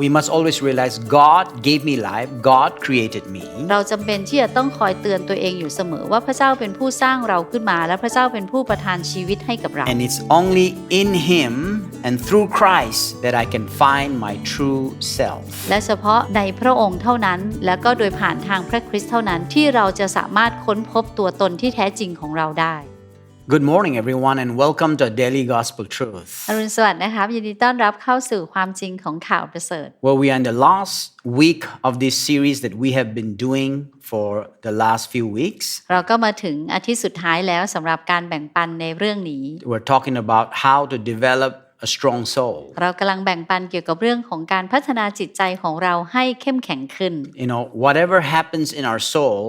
we must always realize God gave me life, God created me. เราจำเป็นที่จะต้องคอยเตือนตัวเองอยู่เสมอว่าพระเจ้าเป็นผู้สร้างเราขึ้นมา และพระเจ้าเป็นผู้ประทานชีวิตให้กับเรา And it's only in Him and through Christ that I can find my true self. และเฉพาะในพระองค์เท่านั้น และก็โดยผ่านทางพระคริสต์เท่านั้นที่เราจะสามารถค้นพบตัวตนที่แท้จริงของเราได้ Good morning, everyone, and welcome to Daily Gospel Truth. อรุณสวัสดิ์นะครับ ยินดีต้อนรับเข้าสู่ความจริงของข่าวประเสริฐ Well, we are in the last week of this series that we have been doing for the last few weeks. เราก็มาถึงอาทิตย์สุดท้ายแล้วสำหรับการแบ่งปันในเรื่องนี้ We're talking about how to develop a strong soul. เรากำลังแบ่งปันเกี่ยวกับเรื่องของการพัฒนาจิตใจของเราให้เข้มแข็งขึ้น You know, whatever happens in our soul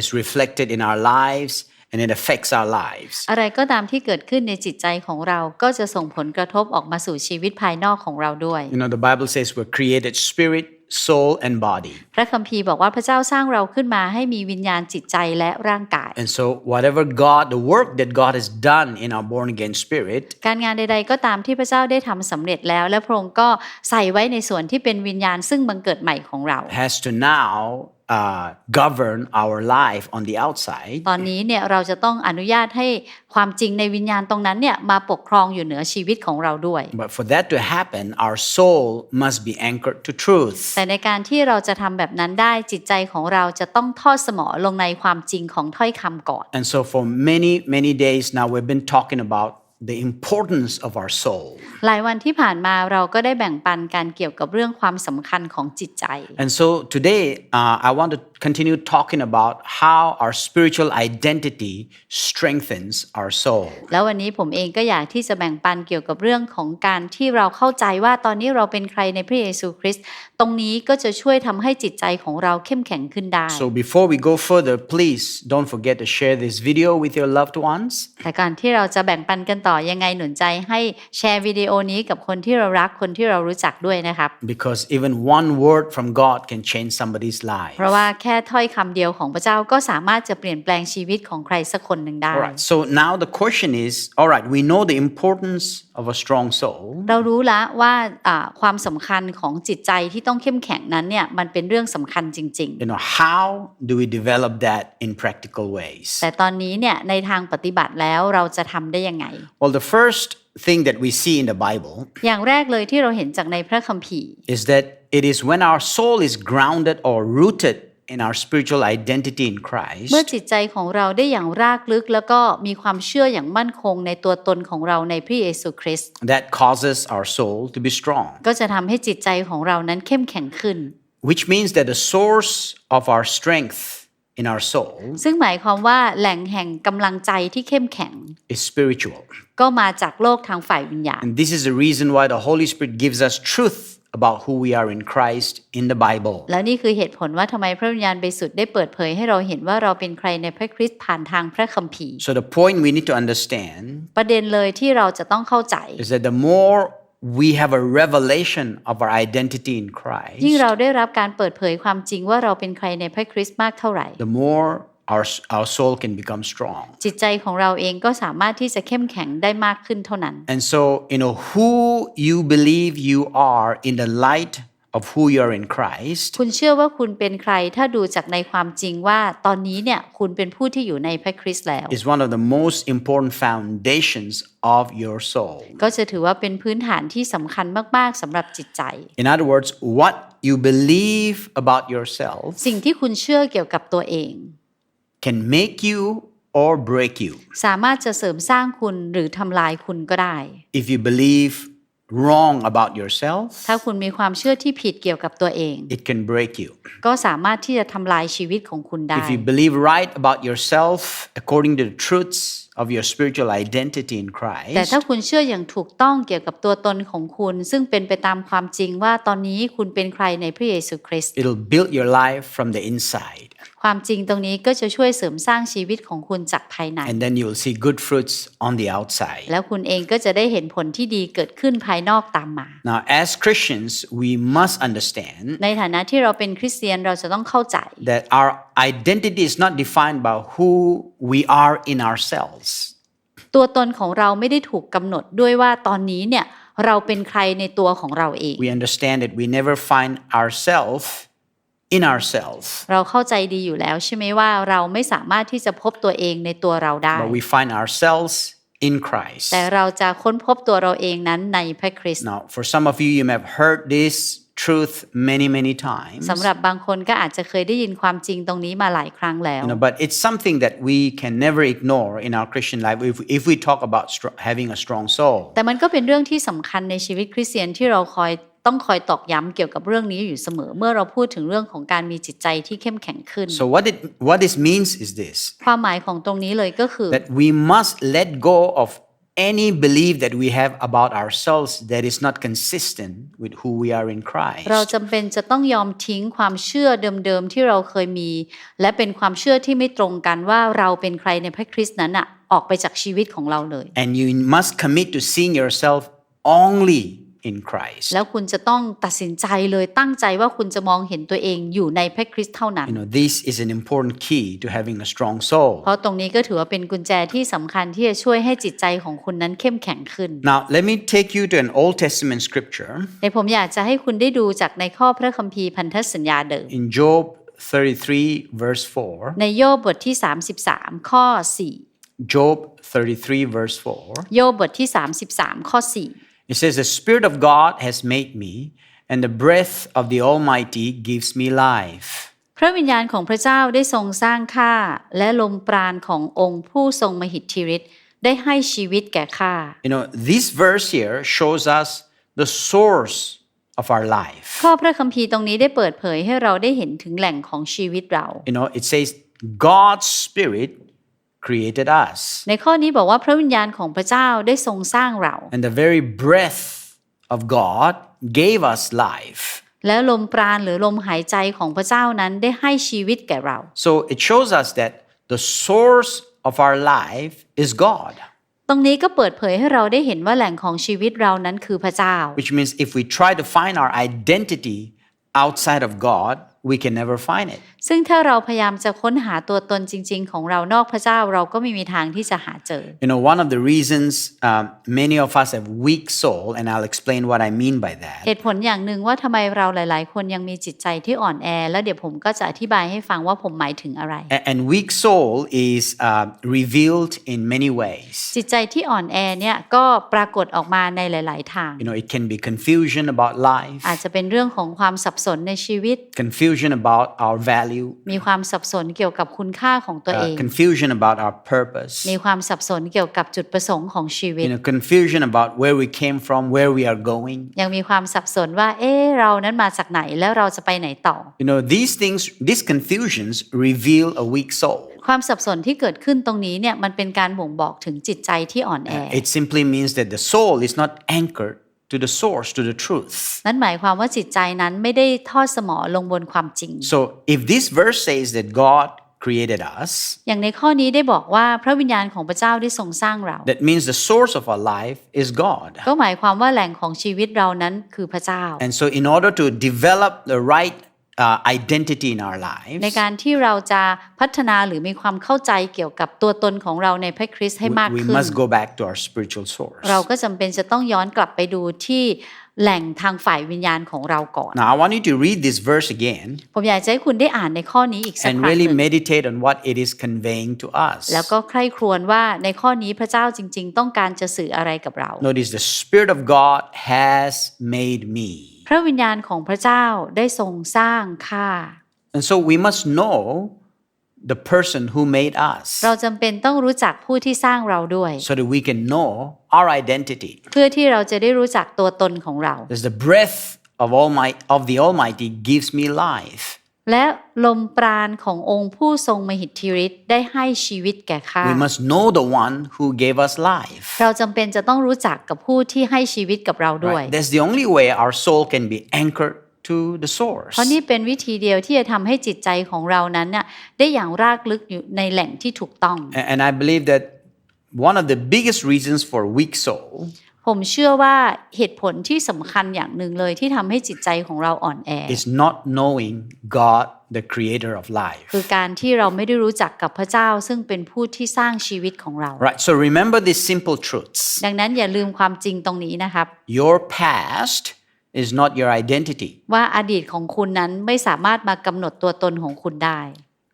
is reflected in our lives And it affects our lives. อะไรก็ตามที่เกิดขึ้นในจิตใจของเราก็จะส่งผลกระทบออกมาสู่ชีวิตภายนอกของเราด้วย You know, the Bible says we're created spirit, soul, and body. พระคัมภีร์บอกว่าพระเจ้าสร้างเราขึ้นมาให้มีวิญญาณจิตใจและร่างกาย And so, whatever God, the work that God has done in our born again spirit, การงานใดๆก็ตามที่พระเจ้าได้ทำสำเร็จแล้ว และพระองค์ก็ใส่ไว้ในส่วนที่เป็นวิญญาณซึ่งบังเกิดใหม่ของเรา has to now uh, govern our life on the outside. ตอนนี้เนี่ยเราจะต้องอนุญาตให้ความจริงในวิญญาณตรงนั้นเนี่ยมาปกครองอยู่เหนือชีวิตของเราด้วย But for that to happen, our soul must be anchored to truth. แต่ในการที่เราจะทำแบบนั้นได้จิตใจของเราจะต้องทอดสมอลงในความจริงของถ้อยคำก่อน And so, for many, many days now, we've been talking about the importance of our soul. หลายวันที่ผ่านมาเราก็ได้แบ่งปันการเกี่ยวกับเรื่องความสำคัญของจิตใจ And so, today, uh, I want to continue talking about how our spiritual identity strengthens our soul. แล้ววันนี้ผมเองก็อยากที่จะแบ่งปันเกี่ยวกับเรื่องของการที่เราเข้าใจว่าตอนนี้เราเป็นใครในพระเยซูคริสต์ตรงนี้ก็จะช่วยทำให้จิตใจของเราเข้มแข็งขึ้นได้ So, before we go further, please don't forget to share this video with your loved ones. แต่การที่เราจะแบ่งปันกันต่อยังไงหนุนใจให้แชร์วิดีโอนี้กับคนที่เรารักคนที่เรารู้จักด้วยนะครับ Because even one word from God can change somebody's life. เพราะว่าแค่ถ้อยคำเดียวของพระเจ้าก็สามารถจะเปลี่ยนแปลงชีวิตของใครสักคนหนึ่งได้ All right. So now the question is all right, we know the importance of a strong soul. เรารู้แล้วว่าอ่าความสำคัญของจิตใจที่ต้องเข้มแข็งนั้นเนี่ยมันเป็นเรื่องสำคัญจริง You know, how do we develop that in practical ways? ๆแต่ตอนนี้เนี่ยในทางปฏิบัติแล้วเราจะทำได้ยังไง Well, the first thing that we see in the Bible อย่างแรกเลยที่เราเห็นจากในพระคัมภีร์ is that it is when our soul is grounded or rooted in our spiritual identity in Christ เมื่อจิตใจของเราได้อย่างรากลึก แล้วก็มีความเชื่ออย่างมั่นคงในตัวตนของเราในพระเยซูคริสต์ that causes our soul to be strong, ก็จะทำให้จิตใจของเรานั้นเข้มแข็งขึ้น which means that the source of our strength in our soul ซึ่งหมายความว่าแหล่งแห่งกำลังใจที่เข้มแข็ง is spiritual. ก็มาจากโลกทางฝ่ายวิญญาณ And this is the reason why the Holy Spirit gives us truth about who we are in Christ in the Bible. แล้วนี่คือเหตุผลว่าทำไมพระวิญญาณบริสุทธิ์ได้เปิดเผยให้เราเห็นว่าเราเป็นใครในพระคริสต์ผ่านทางพระคัมภีร์ So the point we need to understand ประเด็นเลยที่เราจะต้องเข้าใจ is that the more we have a revelation of our identity in Christ, ยิ่งเราได้รับการเปิดเผยความจริงว่าเราเป็นใครในพระคริสต์มากเท่าไหร่ the more our, our soul can become strong. จิตใจของเราเองก็สามารถที่จะเข้มแข็งได้มากขึ้นเท่านั้น And so, you know, who you believe you are in the light of who you are in Christ คุณเชื่อว่าคุณเป็นใครถ้าดูจากในความจริงว่าตอนนี้เนี่ยคุณเป็นผู้ที่อยู่ในพระคริสต์แล้ว is one of the most important foundations of your soul. ก็จะถือว่าเป็นพื้นฐานที่สำคัญมาก ๆสำหรับจิตใจ In other words, what you believe about yourself สิ่งที่คุณเชื่อเกี่ยวกับตัวเอง can make you or break you. สามารถจะเสริมสร้างคุณหรือทำลายคุณก็ได้ If you believe wrong about yourself, ถ้าคุณมีความเชื่อที่ผิดเกี่ยวกับตัวเอง it can break you. ก็สามารถที่จะทำลายชีวิตของคุณได้ If you believe right about yourself according to the truths of your spiritual identity in แต่ Christ, ถ้าคุณเชื่ออย่างถูกต้องเกี่ยวกับตัวตนของคุณ ซึ่งเป็นไปตามความจริงว่าตอนนี้คุณเป็นใครในพระเยซูคริสต์ it'll build your life from the inside. ความจริงตรงนี้ก็จะช่วยเสริมสร้างชีวิตของคุณจากภายใน And then you'll see good fruits on the outside. แล้วคุณเองก็จะได้เห็นผลที่ดีเกิดขึ้นภายนอกตามมา Now, as Christians, we must understand ในฐานะที่เราเป็นคริสเตียนเราจะต้องเข้าใจ that our identity is not defined by who we are in ourselves. ตัวตนของเราไม่ได้ถูกกำหนดด้วยว่าตอนนี้เนี่ยเราเป็นใครในตัวของเราเอง We understand that we never find ourselves in ourselves, เราเข้าใจดีอยู่แล้วใช่ไหมว่าเราไม่สามารถที่จะพบตัวเองในตัวเราได้ but we find ourselves in Christ. แต่เราจะค้นพบตัวเราเองนั้นในพระคริสต์ Now, for some of you, you may have heard this truth many, many times. สำหรับบางคนก็อาจจะเคยได้ยินความจริงตรงนี้มาหลายครั้งแล้ว You know, but it's something that we can never ignore in our Christian life if, if we talk about str- having a strong soul. แต่มันก็เป็นเรื่องที่สำคัญในชีวิตคริสเตียนที่เราคอย ต้องคอยตอกย้ำเกี่ยวกับเรื่องนี้อยู่เสมอ เมื่อเราพูดถึงเรื่องของการมีจิตใจที่เข้มแข็งขึ้น So, what, it, what this means is this ความหมายของตรงนี้เลยก็คือ that we must let go of any belief that we have about ourselves that is not consistent with who we are in Christ. เราจำเป็นจะต้องยอมทิ้งความเชื่อเดิมๆที่เราเคยมี และเป็นความเชื่อที่ไม่ตรงกันว่าเราเป็นใครในพระคริสต์นั้นอะออกไปจากชีวิตของเราเลย And you must commit to seeing yourself only in Christ. แล้วคุณจะต้องตัดสินใจเลยตั้งใจว่าคุณจะมองเห็นตัวเองอยู่ในพระคริสต์เท่านั้น You know, this is an important key to having a strong soul. เพราะตรงนี้ก็ถือว่าเป็นกุญแจที่สำคัญที่จะช่วยให้จิตใจของคุณนั้นเข้มแข็งขึ้น Now, let me take you to an Old Testament scripture ในผมอยากจะให้คุณได้ดูจากในข้อพระคัมภีร์พันธสัญญาเดิม in Job 33, verse 4. ในโยบบทที่ 33 ข้อ Job 33, verse 4. 4โยบบทที่ 33 ข้อ 4 It says, The Spirit of God has made me, and the breath of the Almighty gives me life. พระวิญญาณของพระเจ้าได้ทรงสร้างข้าและลมปราณขององค์ผู้ทรงมหิทธิฤทธิ์ได้ให้ชีวิตแก่ข้า You know, this verse here shows us the source of our life. ข้อพระคัมภีร์ตรงนี้ได้เปิดเผยให้เราได้เห็นถึงแหล่งของชีวิตเรา You know, it says, God's Spirit created us, ในข้อนี้บอกว่าพระวิญญาณของพระเจ้าได้ทรงสร้างเรา and the very breath of God gave us life. แล้วลมปราณหรือลมหายใจของพระเจ้านั้นได้ให้ชีวิตแก่เรา So it shows us that the source of our life is God, ตรงนี้ก็เปิดเผยให้เราได้เห็นว่าแหล่งของชีวิตเรานั้นคือพระเจ้า which means if we try to find our identity outside of God, we can never find it. ซึ่งถ้าเราพยายามจะค้นหาตัวตนจริง ๆ ของเรานอกพระเจ้าเราก็ไม่มีทางที่จะหาเจอ You know, one of the reasons um, many of us have weak soul, and I'll explain what I mean by that, เหตุผลอย่างหนึ่งว่าทำไมเราหลาย ๆ คนยังมีจิตใจที่อ่อนแอ แล้วเดี๋ยวผมก็จะอธิบายให้ฟังว่าผมหมายถึงอะไร A- and weak soul is uh, revealed in many ways. จิตใจที่อ่อนแอเนี่ยก็ปรากฏออกมาในหลาย ๆ ทาง You know, it can be confusion about life, อาจจะเป็นเรื่องของความสับสนในชีวิต confusion about our value, มีความสับสนเกี่ยวกับคุณค่าของตัวเอ uh, ง confusion about our purpose, มีความสับสนเกี่ยวกับจุดประสงค์ของชีวิต you know, confusion about where we came from, where we are going. ยังมีความสับสนว่า เอ๊ะ เรานั้นมาจากไหน แล้วเราจะไปไหนต่อ You know, these things, these confusions reveal a weak soul. ความสับสนที่เกิดขึ้นตรงนี้เนี่ยมันเป็นการบ่งบอกถึงจิตใจที่อ่อนแอ It simply means that the soul is not anchored to the source, to the truth. นั่นหมายความว่าจิตใจนั้นไม่ได้ทอดสมอลงบนความจริง So if this verse says that God created us, อย่างในข้อนี้ได้บอกว่าพระวิญญาณของพระเจ้าได้ทรงสร้างเรา that means the source of our life is God. ก็หมายความว่าแหล่งของชีวิตเรานั้นคือพระเจ้า And so in order to develop the right uh, identity in our lives, ในการที่เราจะพัฒนาหรือมีความเข้าใจเกี่ยวกับตัวตนของเราในพระคริสต์ให้มาก we ขึ้น must go back to our spiritual source. เราก็จำเป็นจะต้องย้อนกลับไปดูที่แหล่งทางฝ่ายวิญญาณของเราก่อน Now I want you to read this verse again ผมอยากจะให้คุณได้อ่านในข้อนี้อีกสัก and ครั้งห really นึ่ง meditate on what it is conveying to us. แล้วก็ใคร่ครวญว่าในข้อนี้พระเจ้าจริง ๆ ต้องการจะสื่ออะไรกับเรา Notice the Spirit of God has made me. พระวิญญาณของพระเจ้าได้ทรงสร้างข้า And so we must know the person who made us เราจำเป็นต้องรู้จักผู้ที่สร้างเราด้วย so that we can know our identity. เพื่อที่เราจะได้รู้จักตัวตนของเรา There's the breath of Almighty of the Almighty gives me life. และลมปราณขององค์ผู้ทรงมหิทธิฤทธิ์ได้ให้ชีวิตแก่ข้า We must know the one who gave us life. เราจำเป็นจะต้องรู้จักกับผู้ที่ให้ชีวิตกับเราด้วย Right? That's the only way our soul can be anchored to the source. เพราะนี่เป็นวิธีเดียวที่จะทำให้จิตใจของเรานั้นน่ะได้อย่างรากลึกอยู่ในแหล่งที่ถูกต้อง A- And I believe that one of the biggest reasons for weak soul ผมเชื่อว่าเหตุผลที่สำคัญอย่างหนึ่งเลยที่ทำให้จิตใจของเราอ่อนแอ is not knowing God, the creator of life. คือการที่เราไม่ได้รู้จักกับพระเจ้า ซึ่งเป็นผู้ที่สร้างชีวิตของเรา Right? So remember these simple truths. ดังนั้นอย่าลืมความจริงตรงนี้นะครับ Your past is not your identity. ว่าอดีตของคุณนั้นไม่สามารถมากำหนดตัวตนของคุณได้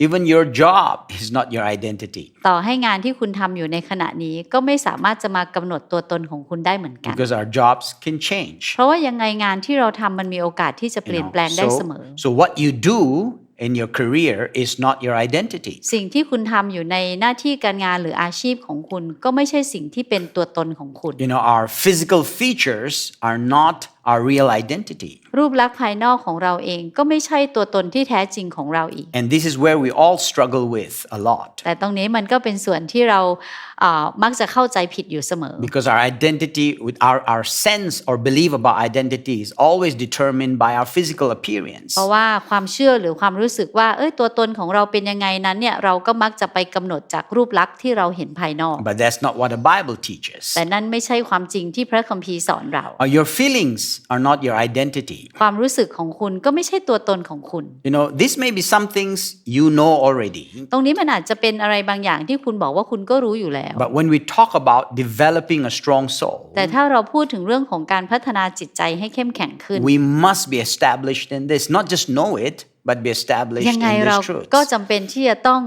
Even your job is not your identity. ต่อให้งานที่คุณทำอยู่ในขณะนี้ก็ไม่สามารถจะมากำหนดตัวตนของคุณได้เหมือนกัน Because our jobs can change. เพราะว่ายังไงงานที่เราทำมันมีโอกาสที่จะเป you ลี่ยน know. แปลงได้เสม So, อ so what you do in your career is not your identity. สิ่งที่คุณทำอยู่ในหน้าที่การงานหรืออาชีพของคุณ ก็ไม่ใช่สิ่งที่เป็นตัวตนของคุณ You know, our physical features are not our real identity. รูปลักษณ์ภายนอกของเราเองก็ไม่ใช่ตัวตนที่แท้จริงของเราอีก And this is where we all struggle with a lot. แต่ตรงนี้มันก็เป็นส่วนที่เราเอ่อมักจะเข้าใจผิดอยู่เสมอ Because our identity, with our, our sense or belief about identity is always determined by our physical appearance. เพราะว่าความเชื่อหรือความรู้สึกว่าเอ้ยตัวตนของเราเป็นยังไงนั้นเนี่ยเราก็มักจะไปกำหนดจากรูปลักษณ์ที่เราเห็นภายนอก But that's not what the Bible teaches. แต่นั่นไม่ใช่ความจริงที่พระคัมภีร์สอนเรา Uh, Your feelings are not your identity. ความรู้สึกของคุณก็ไม่ใช่ตัวตนของคุณ You know, this may be some things you know already. ตรงนี้มันอาจจะเป็นอะไรบางอย่างที่คุณบอกว่าคุณก็รู้อยู่แล้ว But when we talk about developing a strong soul, แต่ถ้าเราพูดถึงเรื่องของการพัฒนาจิตใจให้เข้มแข็งขึ้น we must be established in this. Not just know it, but be established ยังไง in เรา this truth. ก็จำเป็นที่จะต้อง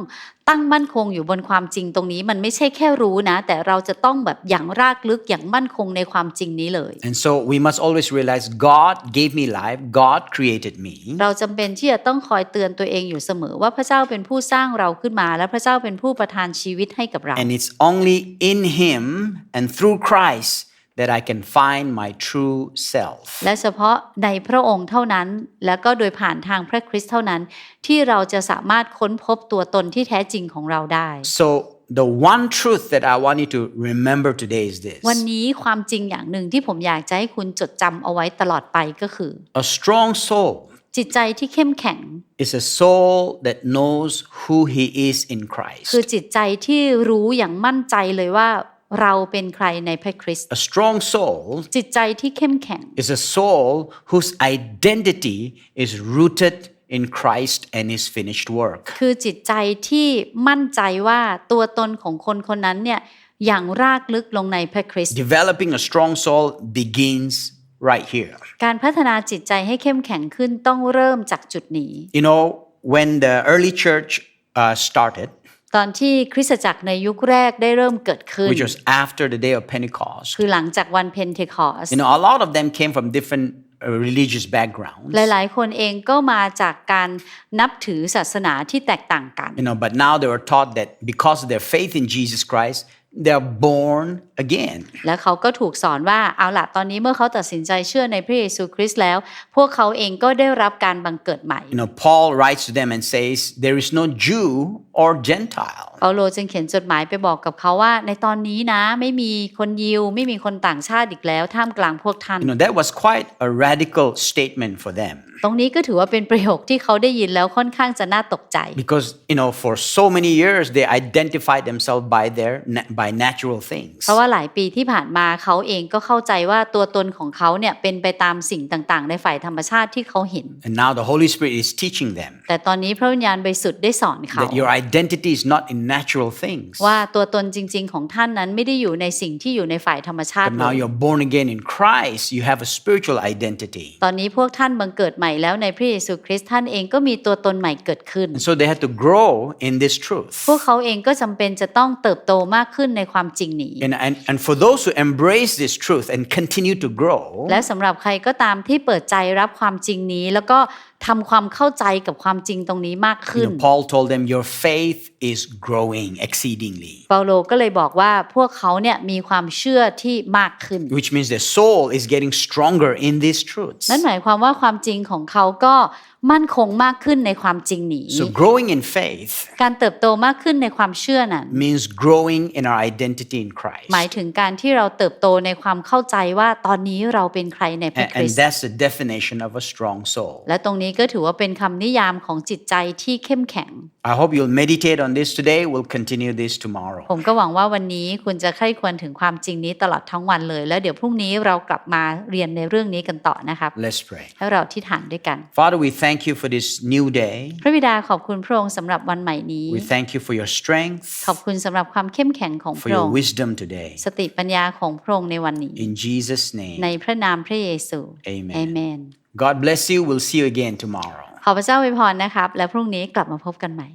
ตั้งมั่นคงอยู่บนความจริงตรงนี้ มันไม่ใช่แค่รู้นะ แต่เราจะต้องแบบอย่างรากลึกอย่างมั่นคงในความจริงนี้เลย And so we must always realize God gave me life, God created me. เราจำเป็นที่จะต้องคอยเตือนตัวเองอยู่เสมอ ว่าพระเจ้าเป็นผู้สร้างเราขึ้นมา และพระเจ้าเป็นผู้ประทานชีวิตให้กับเรา And it's only in Him and through Christ that I can find my true self. และเฉพาะในพระองค์เท่านั้น แล้วก็โดยผ่านทางพระคริสต์เท่านั้น ที่เราจะสามารถค้นพบตัวตนที่แท้จริงของเราได้ So, the one truth that I want you to remember today is this วันนี้ความจริงอย่างหนึ่งที่ผมอยากจะให้คุณจดจำเอาไว้ตลอดไปก็คือ a strong soul จิตใจที่เข้มแข็ง is a soul that knows who he is in Christ. คือจิตใจที่รู้อย่างมั่นใจเลยว่า เราเป็นใครในพระคริสต์ A strong soul จิตใจที่เข้มแข็ง is a soul whose identity is rooted in Christ and his finished work. คือจิตใจที่มั่นใจว่าตัวตนของคนคนนั้นเนี่ยอย่างรากลึกลงในพระคริสต์ Developing a strong soul begins right here. การพัฒนาจิตใจให้เข้มแข็งขึ้นต้องเริ่มจากจุดนี้ You know, when the early church uh, started, ตอนที่คริสตจักรในยุคแรกได้เริ่มเกิดขึ้น which was after the day of Pentecost, คือหลังจากวันเพนเทคอส you know, a lot of them came from different uh, religious backgrounds. หลายๆ คนเองก็มาจากการนับถือศาสนาที่แตกต่างกัน You know, but now they were taught that because of their faith in Jesus Christ, they are born again. แล้วเขาก็ถูกสอนว่าเอาล่ะตอนนี้เมื่อเขาตัดสินใจเชื่อในพระเยซูคริสต์แล้ว พวกเขาเองก็ได้รับการบังเกิดใหม่ You know, Paul writes to them and says, There is no Jew or Gentile. เปาโลจึงเขียนจดหมายไปบอกกับเขาว่าในตอนนี้นะไม่มีคนยิวไม่มีคนต่างชาติอีกแล้วท่ามกลางพวกท่าน You know, that was quite a radical statement for them. ตรงนี้ก็ถือว่าเป็นประโยคที่เขาได้ยินแล้วค่อนข้างจะน่าตกใจ Because, you know, for so many years, they identified themselves by their, by natural things. เพราะว่าหลายปีที่ผ่านมาเขาเองก็เข้าใจว่าตัวตนของเขาเนี่ยเป็นไปตามสิ่งต่างๆ ในฝ่ายธรรมชาติที่เขาเห็น And now the Holy Spirit is teaching them แต่ตอนนี้พระวิญญาณบริสุทธิ์ได้สอนเขา that your identity is not in natural things. ว่าตัวตนจริง ๆ ของท่านนั้นไม่ได้อยู่ในสิ่งที่อยู่ในฝ่ายธรรมชาติ But เล now ย you're born again in Christ, you have a spiritual identity. ตอนนี้พวกท่านบังเกิดใหม่แล้วในพระเยซูคริสต์ท่านเองก็มีตัวตนใหม่เกิดขึ้น And so they had to grow in this truth. พวกเขาเองก็จำเป็นจะต้องเติบโตมากขึ้นในความจริงนี้ And, and, and for those who embrace this truth and continue to grow, และสำหรับใครก็ตามที่เปิดใจรับความจริงนี้แล้วก็ ทำความเข้าใจกับความจริงตรงนี้มากขึ้น know, Paul told them, Your faith is growing exceedingly, เปาโลก็เลยบอกว่าพวกเขาเนี่ยมีความเชื่อที่มากขึ้น which means their soul is getting stronger in these truths. นั่นหมายความว่าความจริงของเขาก็มั่นคงมากขึ้นในความจริงนี้ So growing in faith การเติบโตมากขึ้นในความเชื่อนั้น means growing in our identity in Christ. หมายถึงการที่เราเติบโตในความเข้าใจว่าตอนนี้เราเป็นใครในพระ And, คริ and สต์ that's the definition of a strong soul. และตรงนี้ก็ถือว่าเป็นคำนิยามของจิตใจที่เข้มแข็ง I hope you'll meditate on this today We'll continue this tomorrow. ผมก็หวังว่าวันนี้คุณจะใคร่ควรถึงความจริงนี้ตลอดทั้งวันเลย แล้วเดี๋ยวพรุ่งนี้เรากลับมาเรียนในเรื่องนี้กันต่อนะครับ Let's pray. ให้เราที่ฐานด้วยกัน Father, we thank you for this new day. พระบิดาขอบคุณพระองค์สำหรับวันใหม่นี้ We thank you for your strength, ขอบคุณสำหรับความเข้มแข็งของ for พระอ your งค์ wisdom today. สติปัญญาของพระองค์ในวันนี้ In Jesus' ใน name. พระนามพระเยซู Amen. เอเมน God bless you. We'll see you again tomorrow. ขอพระเจ้าอวยพรนะครับ และพรุ่งนี้กลับมาพบกันใหม่